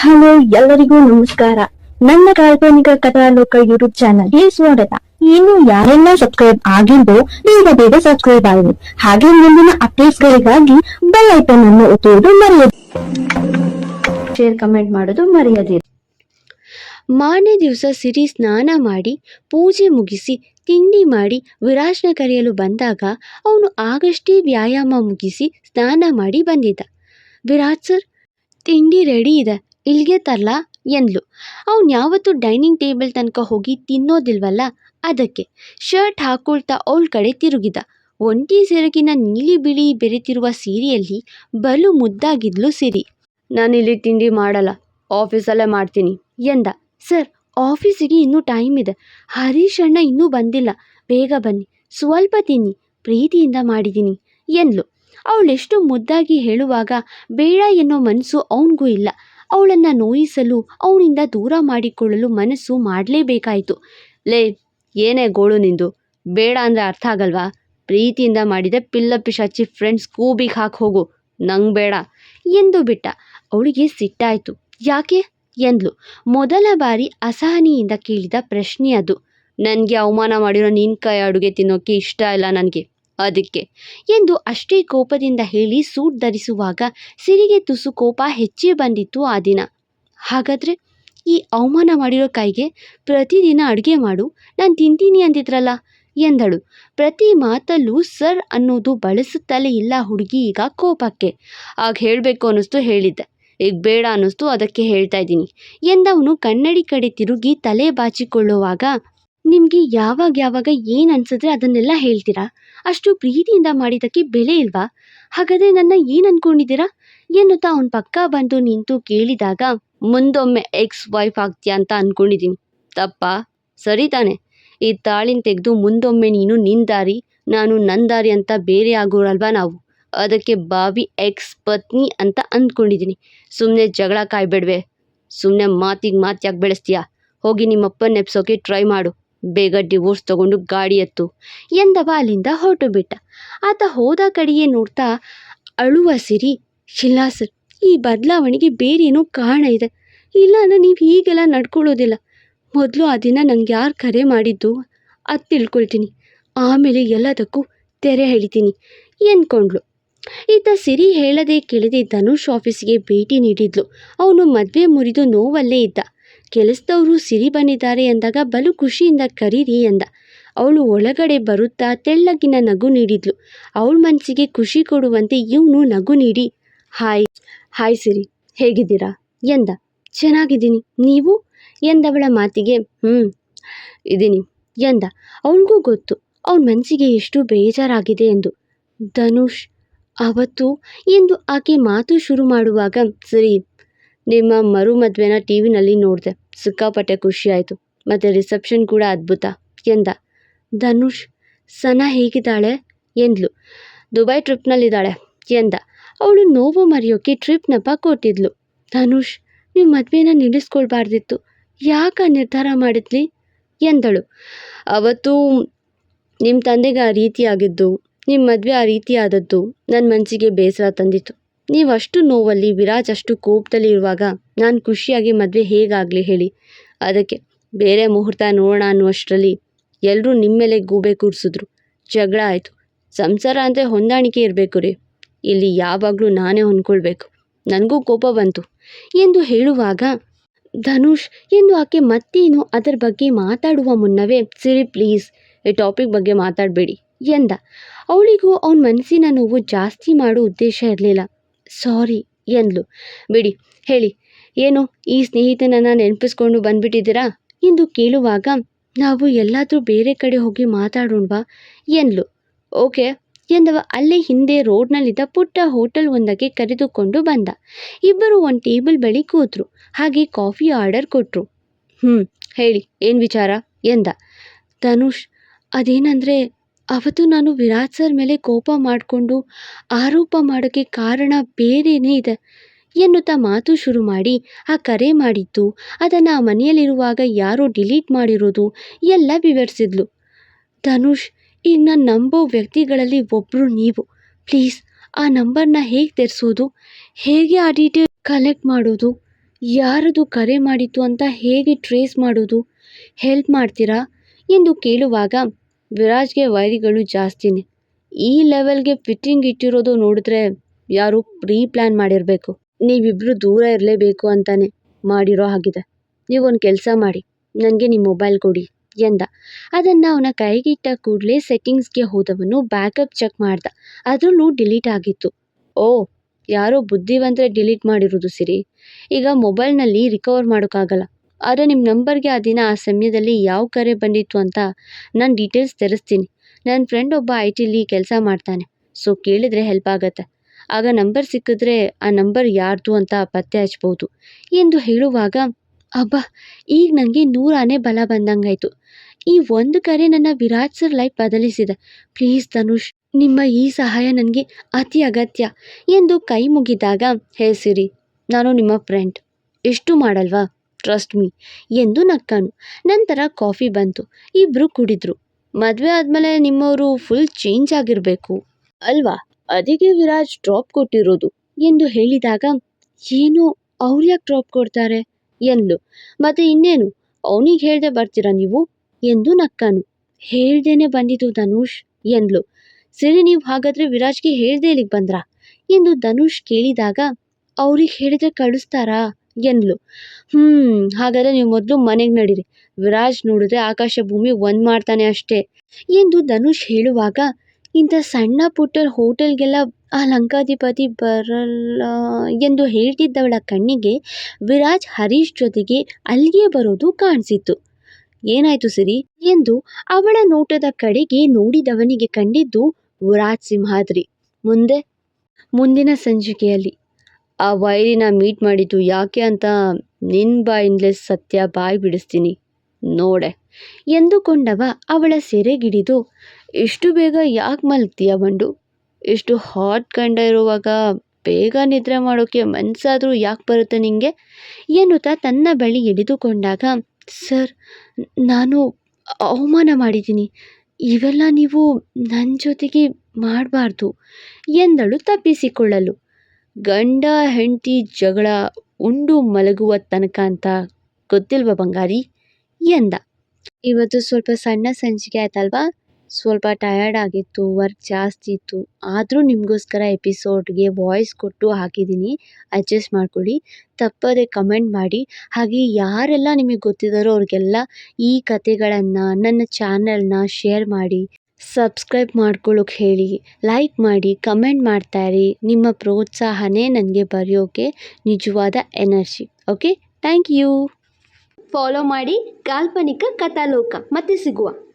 Hello, ಎಲ್ಲರಿಗೂ ನಮಸ್ಕಾರ. ನನ್ನ ಕಾಲ್ಪನಿಕ ಕಥಾಲೋಕ ಯೂಟ್ಯೂಬ್ ಚಾನಲ್ಗೆ ಸ್ವಾಗತ. ಇನ್ನು ಯಾರೆಲ್ಲ ಸಬ್ಸ್ಕ್ರೈಬ್ ಆಗಿದ್ದು ಬೇಗ ಬೇಗ ಸಬ್ಸ್ಕ್ರೈಬ್ ಆಗಿ. ಹಾಗೆ ಮುಂದಿನ ಅಪ್ಡೇಟ್ಸ್ ಗಳಿಗಾಗಿ ಬೆಲ್ ಐಕನ್ ಅನ್ನು ಒತ್ತುವುದು ಮರೆಯದು ಶೇರ್ ಕಮೆಂಟ್ ಮಾಡೋದು ಮರೆಯದಿರಿ ಮಾರನೇ ದಿವಸ ಸಿರಿ ಸ್ನಾನ ಮಾಡಿ, ಪೂಜೆ ಮುಗಿಸಿ, ತಿಂಡಿ ಮಾಡಿ, ವಿರಾಜ್ನ ಕರೆಯಲು ಬಂದಾಗ ಅವನು ಆಗಷ್ಟೇ ವ್ಯಾಯಾಮ ಮುಗಿಸಿ ಸ್ನಾನ ಮಾಡಿ ಬಂದಿದ್ದ. ವಿರಾಜ್ ಸರ್, ತಿಂಡಿ ರೆಡಿ ಇದೆ. ಇಲ್ಲಿಗೆ ತರಲಾ ಎಂದ್ಲು. ಅವನು ಯಾವತ್ತೂ ಡೈನಿಂಗ್ ಟೇಬಲ್ ತನಕ ಹೋಗಿ ತಿನ್ನೋದಿಲ್ವಲ್ಲ? ಅದಕ್ಕೆ ಶರ್ಟ್ ಹಾಕೊಳ್ತಾ ಅವಳ ಕಡೆ ತಿರುಗಿದ. ಒಂಟಿ ಸೆರಗಿನ ನೀಲಿ ಬಿಳಿ ಬೆರೆತಿರುವ ಸೀರೆಯಲ್ಲಿ ಬಲು ಮುದ್ದಾಗಿದ್ಲು ಸಿರಿ. ನಾನಿಲ್ಲಿ ತಿಂಡಿ ಮಾಡಲ್ಲ, ಆಫೀಸಲ್ಲೇ ಮಾಡ್ತೀನಿ ಎಂದ. ಸರ್, ಆಫೀಸಿಗೆ ಇನ್ನೂ ಟೈಮ್ ಇದೆ. ಹರೀಶ್ ಅಣ್ಣ ಇನ್ನೂ ಬಂದಿಲ್ಲ. ಬೇಗ ಬನ್ನಿ, ಸ್ವಲ್ಪ ತಿನ್ನಿ, ಪ್ರೀತಿಯಿಂದ ಮಾಡಿದ್ದೀನಿ ಎಂದ್ಲು. ಅವಳೆಷ್ಟು ಮುದ್ದಾಗಿ ಹೇಳುವಾಗ ಬೇಡ ಎನ್ನೋ ಮನಸ್ಸು ಅವನಿಗೂ ಇಲ್ಲ. ಅವಳನ್ನು ನೋಯಿಸಲು, ಅವನಿಂದ ದೂರ ಮಾಡಿಕೊಳ್ಳಲು ಮನಸ್ಸು ಮಾಡಲೇಬೇಕಾಯಿತು. ಲೇ, ಏನೇ ಗೋಳು ನಿಂದು. ಬೇಡ ಅಂದರೆ ಅರ್ಥ ಆಗಲ್ವಾ? ಪ್ರೀತಿಯಿಂದ ಮಾಡಿದ ಪಿಲ್ಲ ಪಿಶಾಚಿ ಫ್ರೆಂಡ್ಸ್ ಕೂಬಿಗೆ ಹಾಕಿ ಹೋಗು. ನಂಗೆ ಬೇಡ. ಎಂದು ಬಿಟ್ಟ. ಅವಳಿಗೆ ಸಿಟ್ಟಾಯಿತು. ಯಾಕೆ? ಎಂದ್ಲು. ಮೊದಲ ಬಾರಿ ಅಸಹನೆಯಿಂದ ಕೇಳಿದ ಪ್ರಶ್ನೆ ಅದು. ನನಗೆ ಅವಮಾನ ಮಾಡಿರೋ ನಿನ್ನ ಕೈ ಅಡುಗೆ ತಿನ್ನೋಕ್ಕೆ ಇಷ್ಟ ಇಲ್ಲ ನನಗೆ. ಅದಕ್ಕೆ ಎಂದು ಅಷ್ಟೇ ಕೋಪದಿಂದ ಹೇಳಿ ಸೂಟ್ ಧರಿಸುವಾಗ ಸಿರಿಗೆ ತುಸು ಕೋಪ ಹೆಚ್ಚೇ ಬಂದಿತ್ತು ಆ ದಿನ. ಹಾಗಾದರೆ ಈ ಅವಮಾನ ಮಾಡಿರೋ ಕೈಗೆ ಪ್ರತಿದಿನ ಅಡುಗೆ ಮಾಡು, ನಾನು ತಿಂತೀನಿ ಅಂದಿದ್ರಲ್ಲ ಎಂದಳು. ಪ್ರತಿ ಮಾತಲ್ಲೂ ಸರ್ ಅನ್ನೋದು ಬಳಸುತ್ತಲೇ ಇಲ್ಲ ಹುಡುಗಿ ಈಗ ಕೋಪಕ್ಕೆ. ಆಗ ಹೇಳಬೇಕು ಅನ್ನಿಸ್ತು ಹೇಳಿದ್ದೆ. ಈಗ ಬೇಡ ಅನ್ನಿಸ್ತು ಅದಕ್ಕೆ ಹೇಳ್ತಾ ಇದ್ದೀನಿ ಎಂದವನು ಕನ್ನಡಿ ಕಡೆ ತಿರುಗಿ ತಲೆ ಬಾಚಿಕೊಳ್ಳುವಾಗ ನಿಮಗೆ ಯಾವಾಗ ಯಾವಾಗ ಏನು ಅನ್ಸಿದ್ರೆ ಅದನ್ನೆಲ್ಲ ಹೇಳ್ತೀರಾ? ಅಷ್ಟು ಪ್ರೀತಿಯಿಂದ ಮಾಡಿದ್ದಕ್ಕೆ ಬೆಲೆ ಇಲ್ವಾ? ಹಾಗಾದರೆ ನನ್ನ ಏನು ಅನ್ಕೊಂಡಿದ್ದೀರಾ? ಎನ್ನುತ್ತಾ ಅವನ ಪಕ್ಕ ಬಂದು ನಿಂತು ಕೇಳಿದಾಗ, ಮುಂದೊಮ್ಮೆ ಎಕ್ಸ್ ವೈಫ್ ಆಗ್ತೀಯಾ ಅಂತ ಅಂದ್ಕೊಂಡಿದ್ದೀನಿ ತಪ್ಪಾ? ಸರಿ ತಾನೆ. ಈ ತಾಳಿನ ತೆಗೆದು ಮುಂದೊಮ್ಮೆ ನೀನು ನಿಂದಾರಿ ದಾರಿ, ನಾನು ನಂದಾರಿ ದಾರಿ ಅಂತ ಬೇರೆ ಆಗೋರಲ್ವಾ ನಾವು? ಅದಕ್ಕೆ ಬಾವಿ ಎಕ್ಸ್ ಪತ್ನಿ ಅಂತ ಅಂದ್ಕೊಂಡಿದ್ದೀನಿ ಸುಮ್ಮನೆ ಜಗಳ ಕಾಯ್ಬೇಡ್ವೆ. ಸುಮ್ಮನೆ ಮಾತಿಗೆ ಮಾತು ಯಾಕೆ ಬೆಳೆಸ್ತೀಯಾ? ಹೋಗಿ ನಿಮ್ಮಪ್ಪನ ನೆಪ್ಸೋಕೆ ಟ್ರೈ ಮಾಡು. ಬೇಗ ಡಿವೋರ್ಸ್ ತಗೊಂಡು ಗಾಡಿ ಎತ್ತು ಎಂದವ ಅಲ್ಲಿಂದ ಹೊರಟು ಬಿಟ್ಟ. ಆತ ಹೋದ ಕಡೆಯೇ ನೋಡ್ತಾ ಅಳುವ ಸಿರಿ ಇಲ್ಲ ಸರ್, ಈ ಬದಲಾವಣೆಗೆ ಬೇರೇನೋ ಕಾರಣ ಇದೆ. ಇಲ್ಲ ಅಂದರೆ ನೀವು ಹೀಗೆಲ್ಲ ನಡ್ಕೊಳ್ಳೋದಿಲ್ಲ. ಮೊದಲು ಆ ದಿನ ನಂಗೆ ಯಾರು ಕರೆ ಮಾಡಿದ್ದು ಅದು ತಿಳ್ಕೊಳ್ತೀನಿ. ಆಮೇಲೆ ಎಲ್ಲದಕ್ಕೂ ತೆರೆ ಹೇಳ್ತೀನಿ ಎಂದ್ಕೊಂಡ್ಳು. ಈತ ಸಿರಿ ಹೇಳದೆ ಕೇಳದೆ ಧನುಷ್ ಆಫೀಸ್ಗೆ ಭೇಟಿ ನೀಡಿದ್ಲು. ಅವನು ಮದುವೆ ಮುರಿದು ನೋವಲ್ಲೇ ಇದ್ದ. ಕೆಲಸದವರು ಸಿರಿ ಬಂದಿದ್ದಾರೆ ಎಂದಾಗ ಬಲು ಖುಷಿಯಿಂದ ಕರೀರಿ ಎಂದ ಅವಳು ಒಳಗಡೆ ಬರುತ್ತಾ ತೆಳ್ಳಗಿನ ನಗು ನೀಡಿದ್ಲು. ಅವಳ ಮನಸ್ಸಿಗೆ ಖುಷಿ ಕೊಡುವಂತೆ ಇವನು ನಗು ನೀಡಿ, ಹಾಯ್ ಹಾಯ್ ಸಿರಿ, ಹೇಗಿದ್ದೀರಾ? ಎಂದ. ಚೆನ್ನಾಗಿದ್ದೀನಿ. ನೀವು? ಎಂದವಳ ಮಾತಿಗೆ ಹ್ಞೂ ಇದ್ದೀನಿ ಎಂದ. ಅವಳಿಗೂ ಗೊತ್ತು. ಅವನ ಮನಸ್ಸಿಗೆ ಎಷ್ಟು ಬೇಜಾರಾಗಿದೆ ಎಂದು. ಧನುಷ್, ಅವತ್ತು? ಎಂದು ಆಕೆ ಮಾತು ಶುರು ಮಾಡುವಾಗ, ಸರಿ ನಿಮ್ಮ ಮರು ಮದುವೆನ ಟಿ ವಿನಲ್ಲಿ ನೋಡಿದೆ. ಸಿಕ್ಕಾಪಟ್ಟೆ ಖುಷಿ ಆಯಿತು ಮತ್ತು ರಿಸೆಪ್ಷನ್ ಕೂಡ ಅದ್ಭುತ ಎಂದ. ಧನುಷ್, ಸನಾ ಹೇಗಿದ್ದಾಳೆ ಎಂದ್ಲು. ದುಬೈ ಟ್ರಿಪ್ನಲ್ಲಿದ್ದಾಳೆ ಎಂದ. ಅವಳು ನೋವು ಮರೆಯೋಕ್ಕೆ ಟ್ರಿಪ್ ನೆಪ ಕೊಟ್ಟಿದ್ಲು. ಧನುಷ್, ನೀವು ಮದುವೆನ ನಿಲ್ಲಿಸ್ಕೊಳ್ಬಾರ್ದಿತ್ತು. ಯಾಕ ನಿರ್ಧಾರ ಮಾಡಿದ್ಲಿ ಎಂದಳು. ಅವತ್ತು ನಿಮ್ಮ ತಂದೆಗೆ ಆ ರೀತಿ ಆಗಿದ್ದು ನಿಮ್ಮ ಮದುವೆ ಆ ರೀತಿಯಾದದ್ದು ನನ್ನ ಮನಸ್ಸಿಗೆ ಬೇಸರ ತಂದಿತ್ತು. ನೀವು ಅಷ್ಟು ನೋವಲ್ಲಿ ವಿರಾಜ್ ಅಷ್ಟು ಕೋಪದಲ್ಲಿ ಇರುವಾಗ ನಾನು ಖುಷಿಯಾಗಿ ಮದುವೆ ಹೇಗಾಗಲಿ ಹೇಳಿ. ಅದಕ್ಕೆ ಬೇರೆ ಮುಹೂರ್ತ ನೋಡೋಣ ಅನ್ನುವಷ್ಟರಲ್ಲಿ ಎಲ್ಲರೂ ನಿಮ್ಮ ಮೇಲೆ ಗೂಬೆ ಕೂರಿಸಿದ್ರು. ಜಗಳ ಆಯಿತು. ಸಂಸಾರ ಅಂದರೆ ಹೊಂದಾಣಿಕೆ ಇರಬೇಕು ರೀ. ಇಲ್ಲಿ ಯಾವಾಗಲೂ ನಾನೇ ಹೊಂದ್ಕೊಳ್ಬೇಕು. ನನಗೂ ಕೋಪ ಬಂತು. ಎಂದು ಹೇಳುವಾಗ, ಧನುಷ್, ಎಂದು ಆಕೆ ಮತ್ತೇನು ಅದರ ಬಗ್ಗೆ ಮಾತಾಡುವ ಮುನ್ನವೇ, ಸಿರಿ ಪ್ಲೀಸ್, ಈ ಟಾಪಿಕ್ ಬಗ್ಗೆ ಮಾತಾಡಬೇಡಿ, ಎಂದ. ಅವಳಿಗೂ ಅವನ ಮನಸ್ಸಿನ ನೋವು ಜಾಸ್ತಿ ಮಾಡೋ ಉದ್ದೇಶ ಇರಲಿಲ್ಲ. ಸಾರಿ ಎಂದ್ಲು. ಬಿಡಿ, ಹೇಳಿ, ಏನು ಈ ಸ್ನೇಹಿತನನ್ನು ನೆನಪಿಸ್ಕೊಂಡು ಬಂದ್ಬಿಟ್ಟಿದ್ದೀರಾ? ಎಂದು ಕೇಳುವಾಗ, ನಾವು ಎಲ್ಲಾದರೂ ಬೇರೆ ಕಡೆ ಹೋಗಿ ಮಾತಾಡೋಣವಾ ಎಂದ್ಲು. ಓಕೆ ಎಂದವ ಅಲ್ಲೇ ಹಿಂದೆ ರೋಡ್ನಲ್ಲಿದ್ದ ಪುಟ್ಟ ಹೋಟೆಲ್ ಒಂದಕ್ಕೆ ಕರೆದುಕೊಂಡು ಬಂದ. ಇಬ್ಬರು ಒಂದು ಟೇಬಲ್ ಬಳಿ ಕೂತರು, ಹಾಗೆ ಕಾಫಿ ಆರ್ಡರ್ ಕೊಟ್ಟರು ಹ್ಞೂ ಹೇಳಿ, ಏನು ವಿಚಾರ? ಎಂದ. ಧನುಷ್, ಅದೇನಂದರೆ ಅವತ್ತು ನಾನು ವಿರಾಟ್ ಸರ್ ಮೇಲೆ ಕೋಪ ಮಾಡಿಕೊಂಡು ಆರೋಪ ಮಾಡೋಕ್ಕೆ ಕಾರಣ ಬೇರೆಯೇ ಇದೆ ಎನ್ನುತ್ತಾ ಮಾತು ಶುರು ಮಾಡಿ, ಆ ಕರೆ ಮಾಡಿದ್ದು, ಅದನ್ನು ಆ ಮನೆಯಲ್ಲಿರುವಾಗ ಯಾರೋ ಡಿಲೀಟ್ ಮಾಡಿರೋದು ಎಲ್ಲ ವಿವರಿಸಿದ್ಲು. ಧನುಷ್ ಈಗ ನಾನು ನಂಬೋ ವ್ಯಕ್ತಿಗಳಲ್ಲಿ ಒಬ್ಬರು ನೀವು. ಪ್ಲೀಸ್, ಆ ನಂಬರ್ನ ಹೇಗೆ ತೆರೆಸೋದು? ಹೇಗೆ ಆ ಡೀಟೇಲ್ ಕಲೆಕ್ಟ್ ಮಾಡೋದು? ಯಾರದು ಕರೆ ಮಾಡಿತ್ತು ಅಂತ ಹೇಗೆ ಟ್ರೇಸ್ ಮಾಡೋದು? ಹೆಲ್ಪ್ ಮಾಡ್ತೀರಾ? ಎಂದು ಕೇಳುವಾಗ ವಿರಾಜ್ಗೆ ವೈರಿಗಳು ಜಾಸ್ತಿನೇ. ಈ ಲೆವೆಲ್ಗೆ ಫಿಟ್ಟಿಂಗ್ ಇಟ್ಟಿರೋದು ನೋಡಿದ್ರೆ ಯಾರು ಪ್ರೀ ಪ್ಲ್ಯಾನ್ ಮಾಡಿರಬೇಕು. ನೀವಿಬ್ಬರು ದೂರ ಇರಲೇಬೇಕು ಅಂತಾನೆ ಮಾಡಿರೋ ಹಾಗಿದೆ. ನೀವೊಂದು ಕೆಲಸ ಮಾಡಿ, ನನಗೆ ನಿಮ್ಮ ಮೊಬೈಲ್ ಕೊಡಿ ಎಂದ. ಅದನ್ನು ಅವನ ಕೈಗಿಟ್ಟ ಕೂಡಲೇ ಸೆಟ್ಟಿಂಗ್ಸ್ಗೆ ಹೋದವನು ಬ್ಯಾಕಪ್ ಚೆಕ್ ಮಾಡ್ದ. ಅದರಲ್ಲೂ ಡಿಲೀಟ್ ಆಗಿತ್ತು. ಓ, ಯಾರೋ ಬುದ್ಧಿವಂತರೆ ಡಿಲೀಟ್ ಮಾಡಿರೋದು ಸಿರಿ. ಈಗ ಮೊಬೈಲ್ನಲ್ಲಿ ರಿಕವರ್ ಮಾಡೋಕ್ಕಾಗಲ್ಲ. ಆದರೆ ನಿಮ್ಮ ನಂಬರ್ಗೆ ಆ ದಿನ ಆ ಸಮಯದಲ್ಲಿ ಯಾವ ಕರೆ ಬಂದಿತ್ತು ಅಂತ ನಾನು ಡೀಟೇಲ್ಸ್ ತೆರೆಸ್ತೀನಿ. ನನ್ನ ಫ್ರೆಂಡ್ ಒಬ್ಬ ಐ ಟಿಲಿ ಕೆಲಸ ಮಾಡ್ತಾನೆ. ಸೊ ಕೇಳಿದರೆ ಹೆಲ್ಪ್ ಆಗತ್ತೆ. ಆಗ ನಂಬರ್ ಸಿಕ್ಕಿದ್ರೆ ಆ ನಂಬರ್ ಯಾರ್ದು ಅಂತ ಪತ್ತೆ ಹಚ್ಬೋದು. ಎಂದು ಹೇಳುವಾಗ, ಅಬ್ಬಾ, ಈಗ ನನಗೆ ನೂರಾನೇ ಬಲ ಬಂದಂಗಾಯ್ತು. ಈ ಒಂದು ಕರೆ ನನ್ನ ವಿರಾಟ್ ಸರ್ ಲೈಫ್ ಬದಲಿಸಿದೆ. ಪ್ಲೀಸ್ ಧನುಷ್, ನಿಮ್ಮ ಈ ಸಹಾಯ ನನಗೆ ಅತಿ ಅಗತ್ಯ ಎಂದು ಕೈ ಮುಗಿದಾಗ, ಹೇ ಸಿರಿ, ನಾನು ನಿಮ್ಮ ಫ್ರೆಂಡ್ ಇಷ್ಟು ಮಾಡಲ್ವಾ? ಟ್ರಸ್ಟ್ ಮೀ ಎಂದು ನಕ್ಕನು. ನಂತರ ಕಾಫಿ ಬಂತು. ಇಬ್ಬರು ಕುಡಿದ್ರು. ಮದುವೆ ಆದಮೇಲೆ ನಿಮ್ಮವರು ಫುಲ್ ಚೇಂಜ್ ಆಗಿರಬೇಕು. ಅಲ್ವಾ? ಅದಕ್ಕೆ ವಿರಾಜ್ ಡ್ರಾಪ್ ಕೊಟ್ಟಿರೋದು ಎಂದು ಹೇಳಿದಾಗ, ಏನು ಅವ್ರು ಯಾಕೆ ಡ್ರಾಪ್ ಕೊಡ್ತಾರೆ? ಎಂದ್ಲು. ಮತ್ತೆ ಇನ್ನೇನು? ಅವನಿಗೆ ಹೇಳ್ದೆ ಬರ್ತೀರಾ ನೀವು? ಎಂದು ನಕ್ಕನು. ಹೇಳ್ದೇನೆ ಬಂದಿದ್ದು ಧನುಷ್, ಎಂದ್ಲು. ಸರಿ, ನೀವು ಹಾಗಾದರೆ ವಿರಾಜ್ಗೆ ಹೇಳ್ದೆ ಇಲ್ಲಿಗೆ ಬಂದ್ರಾ? ಎಂದು ಧನುಷ್ ಕೇಳಿದಾಗ, ಅವ್ರಿಗೆ ಹೇಳಿದ್ರೆ ಕಳಿಸ್ತಾರಾ? ಎಂದ್ಲು. ಹ್ಞೂ ಹಾಗಾದರೆ ನೀವು ಮೊದಲು ಮನೆಗೆ ನಡೀರಿ. ವಿರಾಜ್ ನೋಡಿದ್ರೆ ಆಕಾಶ ಭೂಮಿ ಒಂದು ಮಾಡ್ತಾನೆ ಅಷ್ಟೇ. ಎಂದು ಧನುಷ್ ಹೇಳುವಾಗ, ಇಂಥ ಸಣ್ಣ ಪುಟ್ಟ ಹೋಟೆಲ್ಗೆಲ್ಲ ಆ ಲಂಕಾಧಿಪತಿ ಬರಲ್ಲ ಎಂದು ಹೇಳ್ತಿದ್ದವಳ ಕಣ್ಣಿಗೆ ವಿರಾಜ್ ಹರೀಶ್ ಜೊತೆಗೆ ಅಲ್ಲಿಗೆ ಬರೋದು ಕಾಣಿಸಿತ್ತು. ಏನಾಯ್ತು ಸರಿ? ಎಂದು ಅವಳ ನೋಟದ ಕಡೆಗೆ ನೋಡಿದವನಿಗೆ ಕಂಡಿದ್ದು ವಿರಾಜ್ ಸಿಂಹಾದ್ರಿ. ಮುಂದೆ? ಮುಂದಿನ ಸಂಚಿಕೆಯಲ್ಲಿ. ಆ ವೈರಿನ ಮೀಟ್ ಮಾಡಿದ್ದು ಯಾಕೆ ಅಂತ ನಿನ್ನ ಬಾಯಿಂದಲೇ ಸತ್ಯ ಬಾಯಿ ಬಿಡಿಸ್ತೀನಿ. ನೋಡೆ. ಎಂದುಕೊಂಡವ ಅವಳ ಸೆರೆಗಿಡಿದು, ಇಷ್ಟು ಬೇಗ ಯಾಕೆ ಮಲಗ್ತೀಯ ಬಂಡು? ಇಷ್ಟು ಹಾಟ್ ಕಂಡ ಇರುವಾಗ ಬೇಗ ನಿದ್ರೆ ಮಾಡೋಕ್ಕೆ ಮನಸ್ಸಾದರೂ ಯಾಕೆ ಬರುತ್ತೆ ನಿಂಗೆ? ಎನ್ನುತ್ತಾ ತನ್ನ ಬಳಿ ಹಿಡಿದುಕೊಂಡಾಗ ಸರ್, ನಾನು ಅವಮಾನ ಮಾಡಿದ್ದೀನಿ. ಇವೆಲ್ಲ ನೀವು ನನ್ನ ಜೊತೆಗೆ ಮಾಡಬಾರ್ದು. ಎಂದಳು ತಪ್ಪಿಸಿಕೊಳ್ಳಲು. ಗಂಡ ಹೆಂಡತಿ ಜಗಳ ಉಂಡು ಮಲಗುವ ತನಕ ಅಂತ ಗೊತ್ತಿಲ್ವ ಬಂಗಾರಿ? ಎಂದ. ಇವತ್ತು ಸ್ವಲ್ಪ ಸಣ್ಣ ಸಂಚಿಕೆ ಆಯ್ತಲ್ವಾ? ಸ್ವಲ್ಪ ಟಯರ್ಡ್ ಆಗಿತ್ತು ವರ್ಕ್ ಜಾಸ್ತಿ ಇತ್ತು. ಆದರೂ ನಿಮಗೋಸ್ಕರ ಎಪಿಸೋಡ್ಗೆ ವಾಯ್ಸ್ ಕೊಟ್ಟು ಹಾಕಿದ್ದೀನಿ. ಅಡ್ಜಸ್ಟ್ ಮಾಡ್ಕೊಳ್ಳಿ. ತಪ್ಪದೆ ಕಮೆಂಟ್ ಮಾಡಿ. ಹಾಗೆ ಯಾರೆಲ್ಲ ನಿಮಗೆ ಗೊತ್ತಿದ್ದಾರೋ ಅವ್ರಿಗೆಲ್ಲ ಈ ಕತೆಗಳನ್ನು ನನ್ನ ಚಾನಲ್ನ ಶೇರ್ ಮಾಡಿ. ಸಬ್ಸ್ಕ್ರೈಬ್ ಮಾಡ್ಕೊಳ್ಳೋಕೆ ಹೇಳಿ, ಲೈಕ್ ಮಾಡಿ, ಕಮೆಂಟ್ ಮಾಡ್ತಾಯಿರಿ. ನಿಮ್ಮ ಪ್ರೋತ್ಸಾಹನೇ ನನಗೆ ಬರೆಯೋಕೆ ನಿಜವಾದ energy. Okay, thank you. Follow ಮಾಡಿ ಕಾಲ್ಪನಿಕ ಕಥಾಲೋಕ. ಮತ್ತೆ ಸಿಗುವ.